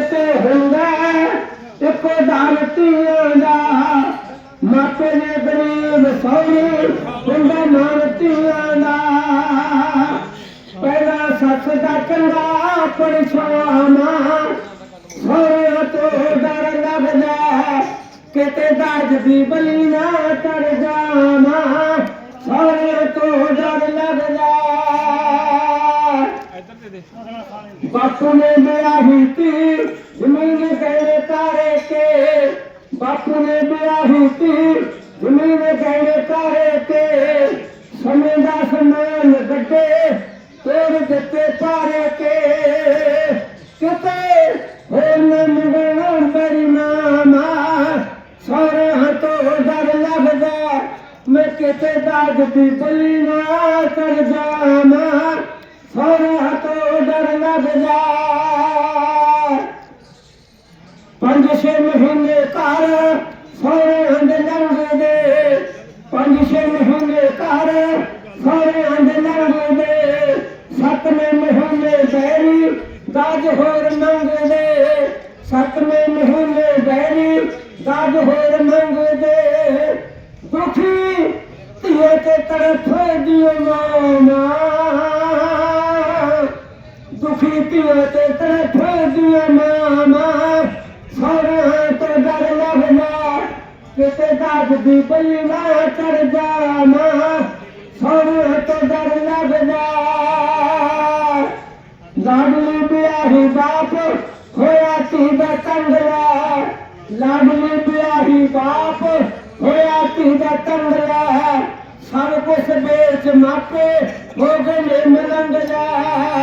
ਤੇ ਹੁੰਦਾ ਇੱਕੋ ਦਾਨਤੀਆਂ ਦਾ ਮਾਪੇ ਨੇ ਗਰੀਬ ਸੌਰੀ ਹੁੰਦਾ ਨਾਨਤੀਆਂ ਦਾ। ਪਹਿਲਾ ਸੱਸ ਦਾ ਕੰਡਾ ਪਰਛਾਵਾਂ ਸੋਹਰਿਆਂ ਤੋਂ ਡਰ ਲੱਗਦਾ ਕਿਤੇ ਦਾਜ ਦੀ ਬਲੀ ਨਾ ਚੜ ਜਾਵਾਂ। ਸੋਹਰਿਆਂ ਤੋਂ ਡਰ ਲੱਗਦਾ ਬਾਪੂ ਨੇ ਮੇਰਾ ਹੀਤੀ ਜ਼ਮੀਨ ਗਹਿਣੇ ਤਾਰੇ ਕੇ ਬਾਪੂ ਨੇ ਮੇਰਾ ਹੀਤੀ ਜ਼ਮੀਨ ਗਹਿਣੇ ਤਾਰੇ ਕੇ ਸਮੇਂ ਦਾ ਸਮਾਨ ਗੱਡੇ ਤੋੜ ਦਿੱਤੇ ਤਾਰੇ ਕੇ ਕਿਤੇ ਹੋਰ ਨਾ ਮਿਲਣਾ ਮੇਰੀ ਮਾਮਾ। ਸਾਰੇ ਹੱਥੋਂ ਡਰ ਲੱਗਦਾ, ਮੈਂ ਕਿਤੇ ਦਾਗ ਦੀ ਬਲੀ ਨਾ ਕਰ ਜਾਵਾਂ। ਸਾਰੇ ਹੱਥੋਂ ਡਰ ਲੱਗਦਾ ਪੰਜ ਛੇ ਮਹੀਨੇ ਘਰ ਸਾਰੇ ਹੰਦ ਲੰਘਦੇ ਪੰਜ ਛੇ ਮਹੀਨੇ ਘਰ ਸਾਰੇ ਹੰਦ ਲੰਘਦੇ ਸੱਤਵੇਂ ਮਹੀਨੇ ਬੈਰੀ ਦਾਜ ਹੋਰ ਮੰਗਦੇ ਸੱਤਵੇਂ ਮਹੀਨੇ ਬੈਰੀ ਦਾਜ ਹੋਰ ਮੰਗਦੇ ਦੁਖੀ ਧੀਏ ਤੇ ਤੜਫੇ ਦਿਓ ਮਾਂ। ਦੁਖੀ ਧੀਏ ਤੇ ਤੜਫੇ ਦਿਓ ਮਾਂ ਸਾਰਿਆਂ ਤੋਂ ਡਰ ਲੱਗਦਾ ਕਿਤੇ ਦਾਜ ਦੀ ਬਲੀ ਨਾ ਚੜ ਜਾਵਾਂ ਸਾਰਿਆਂ ਤੋਂ ਡਰ ਲੱਗਦਾ ਲਾਡਲੀ ਬਿਆਹੀ ਬਾਪ ਹੋਇਆ ਧੀ ਦਾ ਤੰਗਲਾ ਲਾਡਲੀ ਬਿਆਹੀ ਬਾਪ ਹੋਇਆ ਧੀ ਦਾ ਤੰਗਲਾ ਸਭ ਕੁਛ ਵੇਚ ਮਾਪੇ ਹੋ ਗਏ ਮਲੰਗਲਾ ਲਿਖ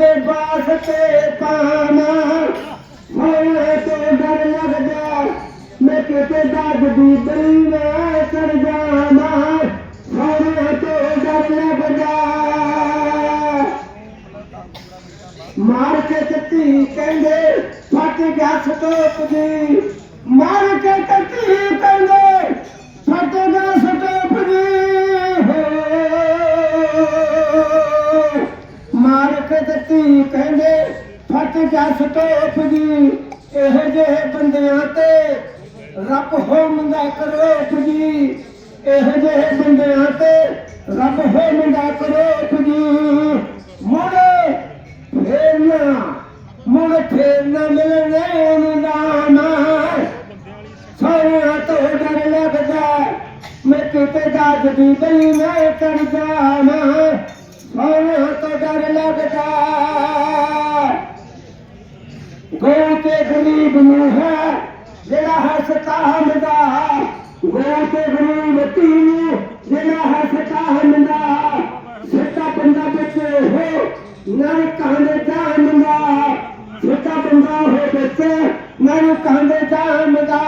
ਦੇ ਬਾਸ ਪਾਣਾ ਹੋਏ ਤੇ ਡਰ ਲੱਗਦਾ, ਮੈਂ ਕਿਤੇ ਦਾਗ ਦੀ ਬਲੀ ਚੜ ਜਾਵਾਂ। ਹੋਏ ਤੇ ਡਰ ਲੱਗਦਾ। ਮਾਰ ਕੇ ਕੱਤੀ ਕਹਿੰਦੇ, ਫਟ ਗਿਆ ਸਟੋਪ ਦੀ ਮਾਰ ਕੇ ਕੱਤੀ ਕਹਿੰਦੇ, ਫਟ ਗਿਆ ਫਟ ਗਿਆ ਸਟੋਪ ਇਹ ਜਿਹੇ ਬੰਦਿਆਂ ਤੇ ਰੱਬ ਹੋਮਦਾ ਕਰੋ ਜੀ। ਇਹ ਜਿਹੇ ਬੰਦਿਆਂ ਤੇ ਰੱਬ ਹੋਮਦਾ ਕਰੋ ਜੀ। ਮੋੜੇ ਫੇਰਨਾ, ਮੁੜ ਫੇਰਨਾ ਮਿਲਣੇ ਨਿਦਾਨਾ ਸਾਰਿਆਂ ਤੋਂ ਡਰ ਲੱਗਦਾ, ਮੈਂ ਕਿਤੇ ਦਾਜ ਦੀ ਬਲੀ ਮੈਂ ਕਰ ਜਾਵਾਂ। ਸਾਰਿਆਂ ਤੋਂ ਡਰ ਲੱਗਦਾ ਗੋ ਤੇ ਗਰੀਬ ਨੂੰ ਹੈ ਜਿਹੜਾ ਹੱਸਤਾ ਗੋ ਤੇ ਗਰੀਬ ਤੀ ਨੂੰ ਜਿਹੜਾ ਹੱਸਤਾ ਹਮਦਾ ਸੱਤਾ ਬੰਦਾ ਬੱਚੇ ਹੋ, ਨਾਲੇ ਕਹਿੰਦੇ ਜਾਣਦਾ ਸੱਤਾ ਬੰਦਾ ਹੋ ਬੱਚੇ ਨਾਲੇ ਕਹਿੰਦੇ ਜਾਣਦਾ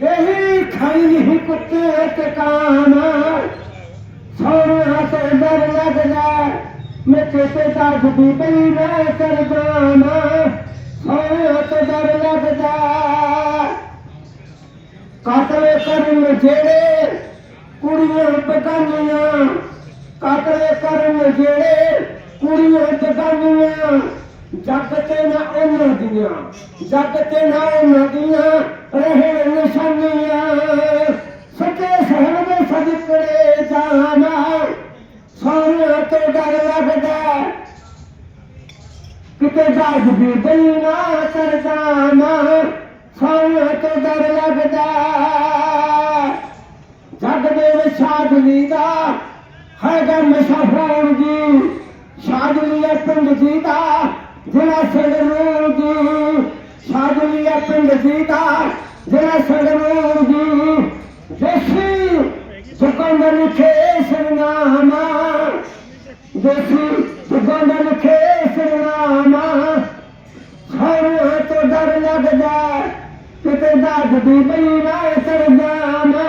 ਦੇਹੀ ਖਾਈ ਨਹੀਂ ਕੁੱਤੇ ਟਿਕਾਣਾ ਸੋਹਣਾ ਤੋਂ ਡਰ ਲੱਗਦਾ, ਮੈਂ ਕਿਤੇ ਦਾਗ ਦੀ ਬਲੀ ਨਾ ਕਰ ਜਾਣਾ ਸੋਹਣਾ ਤੋਂ ਡਰ ਲੱਗਦਾ। ਕਾਤਲ ਕਰਨ ਜਿਹੜੇ ਕੁੜੀਆਂ ਬਗਾਨੀਆਂ। ਕਾਤਲ ਕਰਨ ਜਿਹੜੇ ਕੁੜੀਆਂ ਬਗਾਨੀਆਂ। ਜੱਗ ਤੇ ਨਾ ਉਹਨਾਂ ਦੀਆਂ, ਜੱਗ ਤੇ ਨਾ ਉਹਨਾਂ ਦੀਆਂ ਰਹੇ ਨਿਸ਼ਾਨੀਆਂ। ਸੱਚੇ ਸਹਿਣ ਦੇ ਸਦਕੜੇ ਜਾਣਾ ਸਾਰਿਆਂ ਤੋਂ ਡਰ ਲੱਗਦਾ ਕਿਤੇ ਦਾਜ ਦੀ ਬਲੀ ਨਾ ਕਰ ਤੋਂ ਡਰ ਲੱਗਦਾ। ਜੱਗ ਦੇ ਵਿੱਚ ਸਾਧਲੀ ਦਾ ਹੈਗਾ ਮਸ਼ਹੂਰ ਜੀ ਸਾਧਲੀ ਹੈ ਪਿੰਡ ਜੀ ਦਾ ਜਿਹੜਾ ਸੜਰੂਰ ਜੀ ਸਾਧਲੀ ਹੈ ਪਿੰਡ ਜੀ ਦਾ ਜਿਹੜਾ ਸੜਰੂਰ ਜੀ ਦੇਸੀ ਸੁਕੰਦਰ ਲਿਖੇ ਸਰਨਾਮਾ ਦੇਸੀ ਡਰ ਲੱਗਦਾ ਕਿਤੇ ਦਾਦ ਦੀ ਬਈ ਨਾ ਕਰ ਜਾ